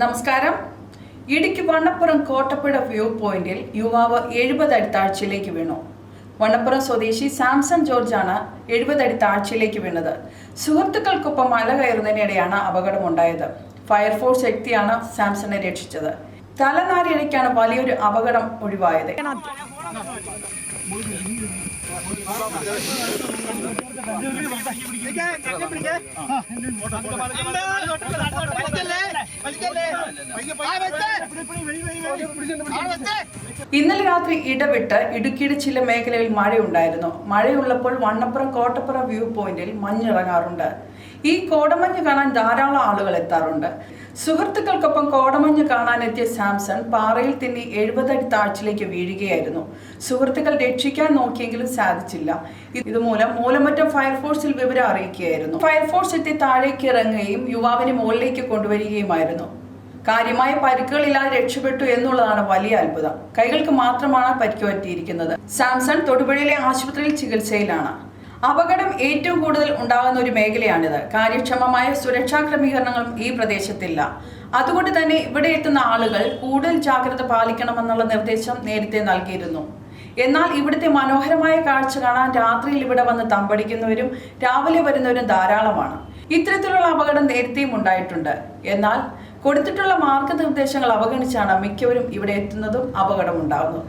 നമസ്കാരം. ഇടുക്കി വണ്ണപ്പുറം കോട്ടപ്പുഴ വ്യൂ പോയിന്റിൽ യുവാവ് എഴുപത് അടി താഴ്ചയിലേക്ക് വീണു. വണ്ണപ്പുറം സ്വദേശി സാംസൺ ജോർജാണ് എഴുപത് അടി താഴ്ചയിലേക്ക് വീണത്. സുഹൃത്തുക്കൾക്കൊപ്പം മല കയറുന്നതിനിടെയാണ് അപകടമുണ്ടായത്. ഫയർഫോഴ്സ് ശക്തിയാണ് സാംസണെ രക്ഷിച്ചത്. തലനാരിഴയ്ക്കാണ് വലിയൊരു അപകടം ഒഴിവായത്. വലിക്കല്ലേ വലിക്കല്ലേ ഇന്നലെ രാത്രി ഇടവിട്ട് ഇടുക്കിയുടെ ചില മേഖലയിൽ മഴയുണ്ടായിരുന്നു. മഴയുള്ളപ്പോൾ വണ്ണപ്പുറം കോട്ടപ്പുറ വ്യൂ പോയിന്റിൽ മഞ്ഞിറങ്ങാറുണ്ട്. ഈ കോടമഞ്ഞ് കാണാൻ ധാരാളം ആളുകൾ എത്താറുണ്ട്. സുഹൃത്തുക്കൾക്കൊപ്പം കോടമഞ്ഞ് കാണാനെത്തിയ സാംസൺ പാറയിൽ തിന്നി എഴുപതടി താഴ്ചയിലേക്ക് വീഴുകയായിരുന്നു. സുഹൃത്തുക്കൾ രക്ഷിക്കാൻ നോക്കിയെങ്കിലും സാധിച്ചില്ല. ഇതുമൂലം മൂലമറ്റം ഫയർഫോഴ്സിൽ വിവരം അറിയിക്കുകയായിരുന്നു. ഫയർഫോഴ്സ് എത്തി താഴേക്ക് ഇറങ്ങുകയും യുവാവിനെ മുകളിലേക്ക് കൊണ്ടുവരികയുമായിരുന്നു. കാര്യമായ പരിക്കുകളില്ലാതെ രക്ഷപ്പെട്ടു എന്നുള്ളതാണ് വലിയ അത്ഭുതം. കൈകൾക്ക് മാത്രമാണ് പരിക്ക് പറ്റിയിരിക്കുന്നത്. സാംസൺ തൊടുപുഴയിലെ ആശുപത്രിയിൽ ചികിത്സയിലാണ്. അപകടം ഏറ്റവും കൂടുതൽ ഉണ്ടാകുന്ന ഒരു മേഖലയാണിത്. കാര്യക്ഷമമായ സുരക്ഷാ ക്രമീകരണങ്ങളും ഈ പ്രദേശത്തില്ല. അതുകൊണ്ട് തന്നെ ഇവിടെ എത്തുന്ന ആളുകൾ കൂടുതൽ ജാഗ്രത പാലിക്കണമെന്നുള്ള നിർദ്ദേശം നേരത്തെ നൽകിയിരുന്നു. എന്നാൽ ഇവിടുത്തെ മനോഹരമായ കാഴ്ച കാണാൻ രാത്രിയിൽ ഇവിടെ വന്ന് തമ്പടിക്കുന്നവരും രാവിലെ വരുന്നവരും ധാരാളമാണ്. ഇത്തരത്തിലുള്ള അപകടം നേരത്തെയും ഉണ്ടായിട്ടുണ്ട്. എന്നാൽ കൊടുത്തിട്ടുള്ള മാർഗനിർദ്ദേശങ്ങൾ അവഗണിച്ചാണ് മിക്കവരും ഇവിടെ എത്തുന്നതും അപകടമുണ്ടാകുന്നതും